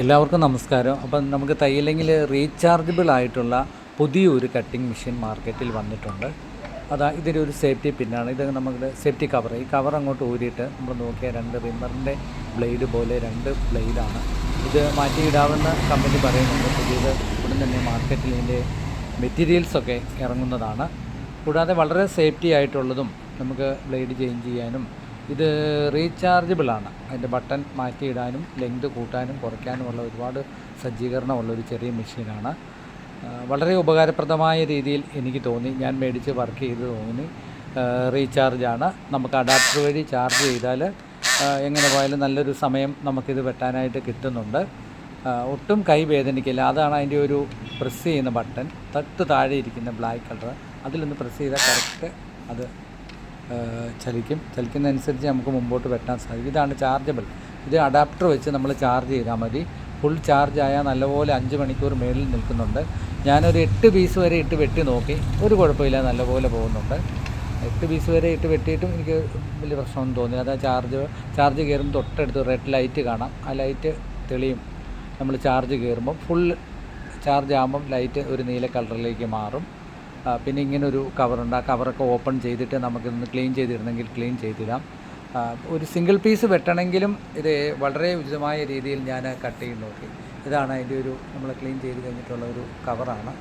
എല്ലാവർക്കും നമസ്കാരം. അപ്പം നമുക്ക് തയ്യില്ലെങ്കിൽ റീചാർജബിൾ ആയിട്ടുള്ള പുതിയൊരു കട്ടിംഗ് മെഷീൻ മാർക്കറ്റിൽ വന്നിട്ടുണ്ട്. അതാ ഇതിന്റെ ഒരു സേഫ്റ്റി പിന്നാണ് ഇത് നമ്മുടെ സേഫ്റ്റി കവർ ഈ കവർ അങ്ങോട്ട് ഊരിയിട്ട് നമ്മൾ നോക്കിയ രണ്ട് റിമ്മറിന്റെ ബ്ലേഡ് പോലെ രണ്ട് ബ്ലേഡാണ് ഇത് മാറ്റിയിടാവുന്ന കമ്പനി പറയുന്നുണ്ട്. പുതിയത് ഉടൻ തന്നെ മാർക്കറ്റിൽ ഇതിന്റെ മെറ്റീരിയൽസൊക്കെ ഇറങ്ങുന്നതാണ്. കൂടാതെ വളരെ സേഫ്റ്റി ആയിട്ടുള്ളതും നമുക്ക് ബ്ലേഡ് ചേഞ്ച് ചെയ്യാനും ഇത് റീചാർജബിളാണ്. അതിന്റെ ബട്ടൺ മാറ്റിയിടാനും ലെങ്ത് കൂട്ടാനും കുറയ്ക്കാനുമുള്ള ഒരുപാട് സജ്ജീകരണമുള്ള ഒരു ചെറിയ മെഷീനാണ്. വളരെ ഉപകാരപ്രദമായ രീതിയിൽ എനിക്ക് തോന്നി. ഞാൻ മേടിച്ച് വർക്ക് ചെയ്ത് തോന്നി. റീചാർജാണ്. നമുക്ക് അഡാപ്റ്റർ വഴി ചാർജ് ചെയ്താൽ എങ്ങനെ പോയാലും നല്ലൊരു സമയം നമുക്കിത് വെട്ടാനായിട്ട് കിട്ടുന്നുണ്ട്. ഒട്ടും കൈ വേദനിക്കില്ല. അതാണ് അതിന്റെ ഒരു പ്രസ് ചെയ്യുന്ന ബട്ടൺ. തട്ട് താഴെ ഇരിക്കുന്ന ബ്ലാക്ക് കളർ അതിലൊന്ന് പ്രസ് ചെയ്താൽ കറക്റ്റ് അത് ചലിക്കും. ചലിക്കുന്നതനുസരിച്ച് നമുക്ക് മുമ്പോട്ട് വെട്ടാൻ സാധിക്കും. ഇതാണ് ചാർജബിൾ. ഇത് അഡാപ്റ്റർ വെച്ച് നമ്മൾ ചാർജ് ചെയ്താൽ മതി. ഫുൾ ചാർജ് ആയാൽ നല്ലപോലെ അഞ്ച് മണിക്കൂർ മേളിൽ നിൽക്കുന്നുണ്ട്. ഞാനൊരു എട്ട് പീസ് വരെ ഇട്ട് വെട്ടി നോക്കി. ഒരു കുഴപ്പമില്ല നല്ലപോലെ പോകുന്നുണ്ട്. എട്ട് പീസ് വരെ ഇട്ട് വെട്ടിയിട്ടും എനിക്ക് വലിയ പ്രശ്നമൊന്നും തോന്നില്ല. അതാ ചാർജ് ചാർജ് കയറുമ്പോൾ തൊട്ടടുത്ത് റെഡ് ലൈറ്റ് കാണാം. ആ ലൈറ്റ് തെളിയും. നമ്മൾ ചാർജ് കയറുമ്പോൾ ഫുൾ ചാർജ് ആകുമ്പം ലൈറ്റ് ഒരു നീല കളറിലേക്ക് മാറും. പിന്നെ ഇങ്ങനെ ഒരു കവറുണ്ട് ആ കവറൊക്കെ ഓപ്പൺ ചെയ്തിട്ട് നമുക്കിതൊന്ന് ക്ലീൻ ചെയ്തിരുന്നെങ്കിൽ ക്ലീൻ ചെയ്തിടാം. ഒരു സിംഗിൾ പീസ് വെട്ടണമെങ്കിലും ഇത് വളരെ ഉചിതമായ രീതിയിൽ ഞാൻ കട്ട് ചെയ്ത് നോക്കി. ഇതാണ് അതിന്റെ ഒരു നമ്മൾ ക്ലീൻ ചെയ്ത് കഴിഞ്ഞിട്ടുള്ള ഒരു കവറാണ്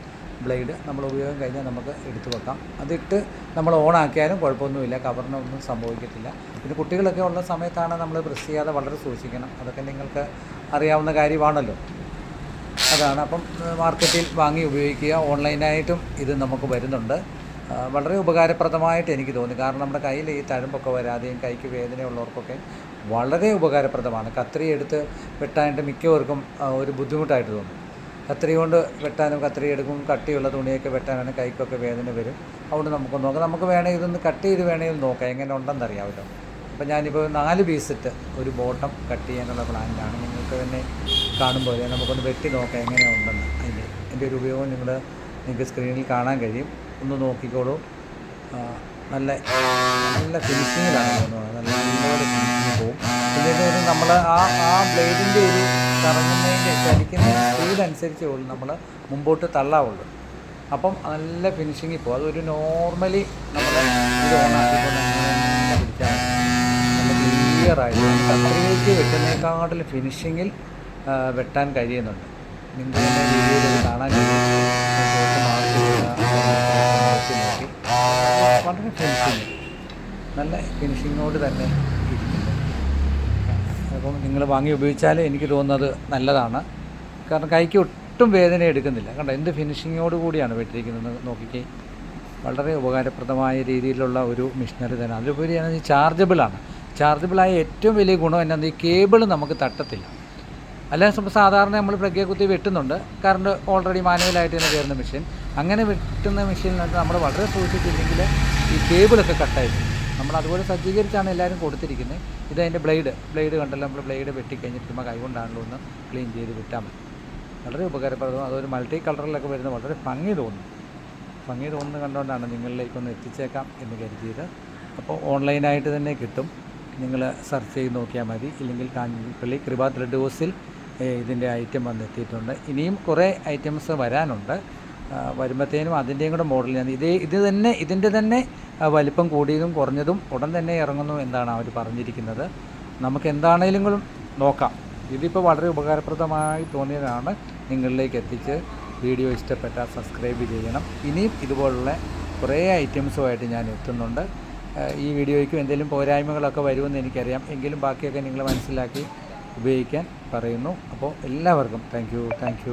ബ്ലേഡ് നമ്മൾ ഉപയോഗം കഴിഞ്ഞാൽ നമുക്ക് എടുത്തു വെക്കാം. അതിട്ട് നമ്മൾ ഓൺ ഓണാക്കിയാലും കുഴപ്പമൊന്നുമില്ല. കവറിനൊന്നും സംഭവിക്കത്തില്ല. പിന്നെ കുട്ടികളൊക്കെ ഉള്ള സമയത്താണ് നമ്മൾ പ്രസ് ചെയ്യാതെ വളരെ സൂക്ഷിക്കണം. അതൊക്കെ നിങ്ങൾക്ക് അറിയാവുന്ന കാര്യമാണല്ലോ. അതാണ്. അപ്പം മാർക്കറ്റിൽ വാങ്ങി ഉപയോഗിക്കുക. ഓൺലൈനായിട്ടും ഇത് നമുക്ക് വരുന്നുണ്ട്. വളരെ ഉപകാരപ്രദമായിട്ട് എനിക്ക് തോന്നി. കാരണം നമ്മുടെ കയ്യിൽ ഈ തഴമ്പൊക്കെ വരാതെയും കൈക്ക് വേദനയുള്ളവർക്കൊക്കെ വളരെ ഉപകാരപ്രദമാണ്. കത്രി എടുത്ത് വെട്ടാനായിട്ട് മിക്കവർക്കും ഒരു ബുദ്ധിമുട്ടായിട്ട് തോന്നും. കത്രി കൊണ്ട് വെട്ടാനും കത്രി എടുക്കും കട്ടിയുള്ള തുണിയൊക്കെ വെട്ടാനാണ് കൈക്കൊക്കെ വേദന വരും. അതുകൊണ്ട് നമുക്ക് നോക്കാം. നമുക്ക് വേണമെങ്കിൽ ഇതൊന്ന് കട്ട് ചെയ്ത് വേണമെങ്കിൽ നോക്കാം. എങ്ങനെ ഉണ്ടെന്ന് അറിയാമല്ലോ. അപ്പോൾ ഞാനിപ്പോൾ നാല് പീസിട്ട് ഒരു ബോട്ടം കട്ട് ചെയ്യാനുള്ള പ്ലാനിലാണ്. നിങ്ങൾക്ക് തന്നെ കാണുമ്പോൾ നമുക്കൊന്ന് വെട്ടി നോക്കാം എങ്ങനെ ഉണ്ടെന്ന്. അതിന്റെ എന്റെ ഒരു ഉപയോഗം നിങ്ങൾ നിങ്ങൾക്ക് സ്ക്രീനിൽ കാണാൻ കഴിയും. ഒന്ന് നോക്കിക്കോളൂ. നല്ല നല്ല ഫിനിഷിങ്ങിലാണ് തോന്നുന്നത്. നല്ല നല്ലപോലെ ഫിനിഷിങ് പോകും നമ്മൾ ആ ആ ബ്ലേഡിന്റെ ഒരു കറങ്ങുന്നതിന്റെ ചലിക്കുന്ന സ്പീഡ് അനുസരിച്ചേ ഉള്ളൂ നമ്മൾ മുമ്പോട്ട് തള്ളാവുള്ളൂ. അപ്പം നല്ല ഫിനിഷിങ്ങിൽ പോകും അതൊരു നോർമലി നമ്മൾ ഇത് ഓണാക്കിക്കൊണ്ട് മതി. നല്ല ക്ലിയർ ആയിട്ട് കത്രികയ്ക്ക് ഫിനിഷിങ്ങിൽ വെട്ടാൻ കഴിയുന്നുണ്ട്. നിങ്ങൾക്ക് കാണാൻ വളരെ ഫിനിഷിങ് നല്ല ഫിനിഷിങ്ങോട് തന്നെ അപ്പം നിങ്ങൾ വാങ്ങി ഉപയോഗിച്ചാൽ എനിക്ക് തോന്നുന്നത് നല്ലതാണ്. കാരണം കൈക്ക് ഒട്ടും വേദന എടുക്കുന്നില്ല. കണ്ടോ എന്ത് ഫിനിഷിങ്ങോട് കൂടിയാണ് വെട്ടിയിരിക്കുന്നത് നോക്കിക്കേ. വളരെ ഉപകാരപ്രദമായ രീതിയിലുള്ള ഒരു മിഷനറി തന്നെ. അതിലുപരിയാണ് ഇത് ചാർജബിളാണ് ചാർജബിളായ ഏറ്റവും വലിയ ഗുണം എന്നാന്ന് ഈ കേബിൾ നമുക്ക് തട്ടത്തില്ല. അല്ലാതെ ഇപ്പോൾ സാധാരണ നമ്മൾ പ്രഗ്യ കുത്തി വെട്ടുന്നുണ്ട്. കറണ്ട് ഓൾറെഡി മാനുവലായിട്ട് തന്നെ കയറുന്ന മെഷീൻ അങ്ങനെ വെട്ടുന്ന മെഷീനിനകത്ത് നമ്മൾ വളരെ സൂക്ഷിച്ചില്ലെങ്കിൽ ഈ കേബിളൊക്കെ കട്ടായിരിക്കും നമ്മൾ അതുപോലെ സജ്ജീകരിച്ചാണ് എല്ലാവരും കൊടുത്തിരിക്കുന്നത് ഇത് അതിന്റെ ബ്ലേഡ് ബ്ലേഡ് കണ്ടല്ലോ നമ്മൾ ബ്ലേഡ് വെട്ടിക്കഴിഞ്ഞിട്ട് ചുമ്മാ കൈകൊണ്ടാണല്ലോ ഒന്ന് ക്ലീൻ ചെയ്ത് വിട്ടാൽ മതി. വളരെ ഉപകാരപ്രദം അതൊരു മൾട്ടി കളറിലൊക്കെ വരുന്ന വളരെ ഭംഗി തോന്നുന്നു ഭംഗി തോന്നുന്നത് കണ്ടുകൊണ്ടാണ് നിങ്ങളിലേക്കൊന്ന് എത്തിച്ചേക്കാം എന്ന് കരുതിയത്. അപ്പോൾ ഓൺലൈനായിട്ട് തന്നെ കിട്ടും. നിങ്ങൾ സെർച്ച് ചെയ്ത് നോക്കിയാൽ മതി. ഇല്ലെങ്കിൽ കാഞ്ഞിപ്പള്ളി കൃപ ത്രെഡ് ഹൗസിൽ ഇതിന്റെ ഐറ്റം വന്നെത്തിയിട്ടുണ്ട്. ഇനിയും കുറേ ഐറ്റംസ് വരാനുണ്ട്. വരുമ്പോഴത്തേനും അതിന്റെയും കൂടെ മോഡൽ ഞാൻ ഇതേ ഇത് തന്നെ ഇതിന്റെ തന്നെ വലിപ്പം കൂടിയതും കുറഞ്ഞതും ഉടൻ തന്നെ ഇറങ്ങുന്നു എന്നാണ് അവർ പറഞ്ഞിരിക്കുന്നത്. നമുക്ക് എന്താണേലും കൂടെ നോക്കാം. ഇതിപ്പോൾ വളരെ ഉപകാരപ്രദമായി തോന്നിയതാണ് നിങ്ങളിലേക്ക് എത്തിച്ച് വീഡിയോ ഇഷ്ടപ്പെട്ടാൽ സബ്സ്ക്രൈബ് ചെയ്യണം. ഇനിയും ഇതുപോലുള്ള കുറേ ഐറ്റംസുമായിട്ട് ഞാൻ എത്തുന്നുണ്ട്. ഈ വീഡിയോയ്ക്കും എന്തെങ്കിലും പോരായ്മകളൊക്കെ വരുമെന്ന് എനിക്കറിയാം. എങ്കിലും ബാക്കിയൊക്കെ നിങ്ങൾ മനസ്സിലാക്കി ഉപയോഗിക്കാൻ പറയുന്നു. അപ്പോൾ എല്ലാവർക്കും താങ്ക് യു താങ്ക് യു